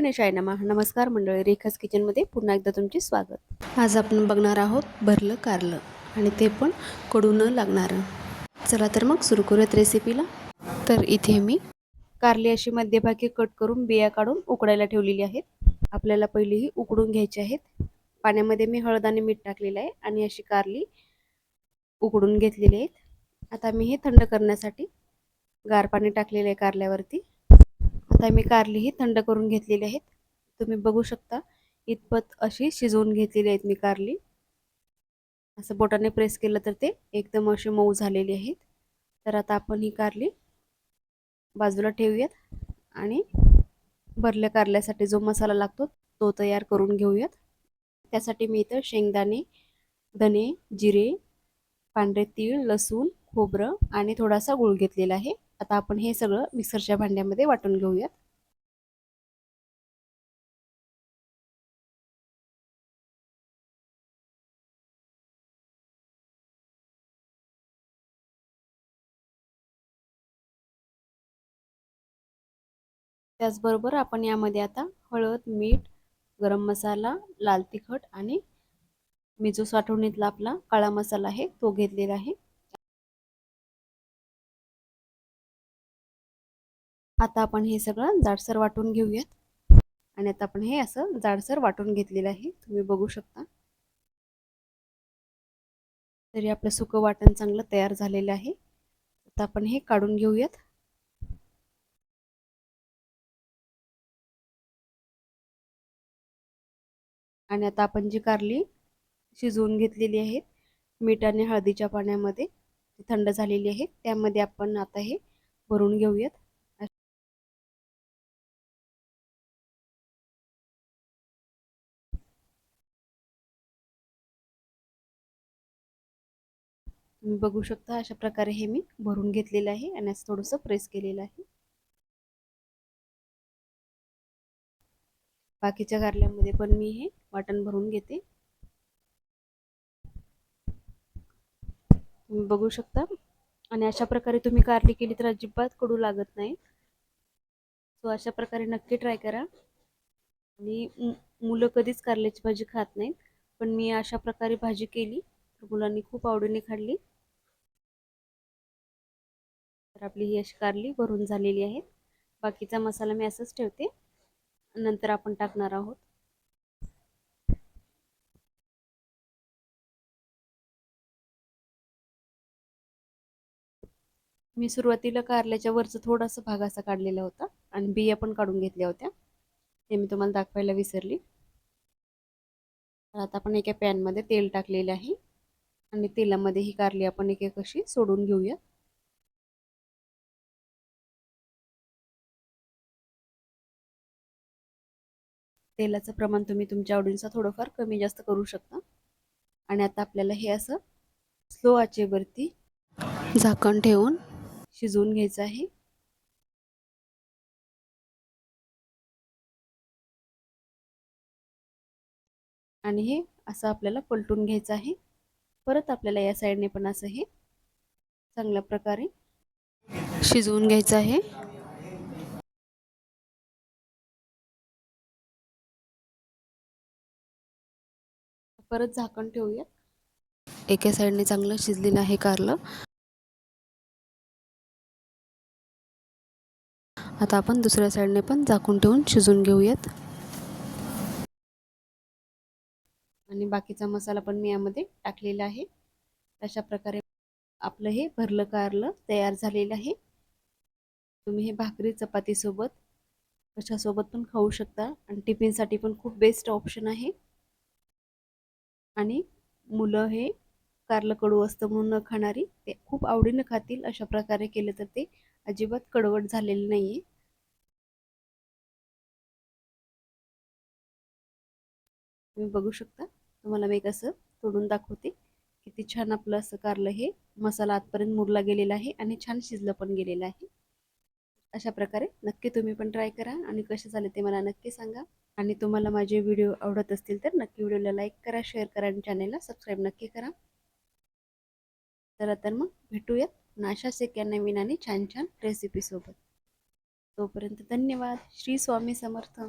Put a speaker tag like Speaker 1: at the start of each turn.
Speaker 1: गणेशाय नमा. नमस्कार मंडळी रेखास किचनमध्ये पुन्हा एकदा तुमचे स्वागत. आज आपण बघणार आहोत भरलं कारलं आणि ते पण कडू न लागणारं. चला तर मग सुरू करूयात रेसिपीला तर इथे मी कारली अशी मध्यभागी कट करून बिया काढून उकडायला ठेवलेली आहेत. आपल्याला पहिली ही उकडून घ्यायची आहेत. पाण्यामध्ये मी हळद आणि मीठ टाकलेलं आहे आणि अशी कारली उकडून घेतलेली आहेत. आता मी हे थंड करण्यासाठी गार पाणी टाकलेलं आहे कारल्यावरती. आता मी कारली ही थंड करून घेतलेली आहेत. तुम्ही बघू शकता इतपत अशी शिजवून घेतलेली आहेत मी कारली. असं बोटाने प्रेस केलं तर ते एकदम अशी मऊ झालेली आहेत. तर आता आपण ही कारली बाजूला ठेवूयात आणि भरल्या कारल्यासाठी जो मसाला लागतो तो तयार करून घेऊयात. त्यासाठी मी इथं शेंगदाणे धने जिरे पांढरे तीळ लसूण खोबरं आणि थोडासा गुळ घेतलेला आहे. आता आपण हे सगळं मिक्सरच्या भांड्यामध्ये वाटून घेऊयात. त्याचबरोबर आपण यामध्ये आता हळद मीठ गरम मसाला लाल तिखट आणि मी जो साठवणीतला आपला काळा मसाला आहे तो घेतलेला आहे. आता आपण हे सगळं जाडसर वाटून घेऊयात. आणि आता आपण हे असं जाडसर वाटून घेतलेलं आहे. तुम्ही बघू शकता. तरी आपलं सुकं वाटण चांगलं तयार झालेलं आहे. आता आपण हे काढून घेऊयात. आणि आता आपण जी कारली शिजवून घेतलेली आहेत मीठ आणि हळदीच्या पाण्यामध्ये थंड झालेली आहे त्यामध्ये आपण आता हे भरून घेऊयात. तुम्ही बघू शकता अशा प्रकारे हे मी भरून घेतलेलं आहे आणि असं थोडंसं प्रेस केलेलं आहे. बाकीच्या कारल्यामध्ये पण मी हे वाटण भरून घेते. तुम्ही बघू शकता. आणि अशा प्रकारे तुम्ही कारली केली तर अजिबात कडू लागत नाही. सो अशा प्रकारे नक्की ट्राय करा. आणि मुलं कधीच कारल्याची भाजी खात नाहीत. पण मी अशा प्रकारे भाजी केली. तर मुलांनी खूप आवडीने खाल्ली. तर आपली ही अशी कारली भरून झालेली आहे. बाकीचा मसाला मी असंच ठेवते. नंतर आपण टाकणार आहोत. मी सुरुवातीला कारल्याच्या वरचा थोडासा भाग असा काढलेला होता आणि बिया पण काढून घेतल्या होत्या. ते मी तुम्हाला दाखवायला विसरली. तर आता आपण एका पॅनमध्ये तेल टाकलेले आहे. आणि तेलामध्ये ही कारली आपण एक एक अशी सोडून घेऊया. तेलाचं प्रमाण तुम्ही तुमच्या आवडीनुसार थोडंफार कमी जास्त करू शकता. आणि आता आपल्याला हे असं स्लो आचेवरती झाकण ठेवून शिजवून घ्यायचं आहे. आणि हे असं आपल्याला पलटून घ्यायचं आहे. परत आपल्याला या साईडने पण असं हे चांगल्या प्रकारे शिजवून घ्यायचं आहे. परत झाकण ठेवूया एका साईडने चांगलं शिजलेलं आहे कारलं. आता आपण दुसऱ्या साईडने पण झाकून ठेवून शिजून घेऊयात. आणि बाकीचा मसाला पण मी यामध्ये टाकलेला आहे. अशा प्रकारे आपलं हे भरलं कारलं तयार झालेलं आहे. तुम्ही हे भाकरी चपातीसोबत कशासोबत पण खाऊ शकता. आणि टिफिनसाठी पण खूप बेस्ट ऑप्शन आहे. आणि मुलं हे कारलं कडू असतं म्हणून न खाणारी ते खूप आवडीनं खातील. अशा प्रकारे केलं तर ते अजिबात कडवट झालेलं नाही आहे तुम्ही बघू शकता. तुम्हाला मी कसं तोडून दाखवते किती छान आपलं असं कारलं हे मसाला आतपर्यंत मुरला गेलेला आहे आणि छान शिजलं पण गेलेलं आहे. अशा प्रकारे नक्की तुम्ही पण ट्राय करा आणि कसे झाले ते मला नक्की सांगा. आणि तुम्हाला माझे व्हिडिओ आवडत असतील तर नक्की व्हिडिओला लाईक करा शेअर करा आणि चॅनेलला सबस्क्राईब नक्की करा. तर तर मग भेटूयात नाशा सेक्या नवीन आणि छान छान रेसिपीसोबत तोपर्यंत धन्यवाद. श्री स्वामी समर्थ.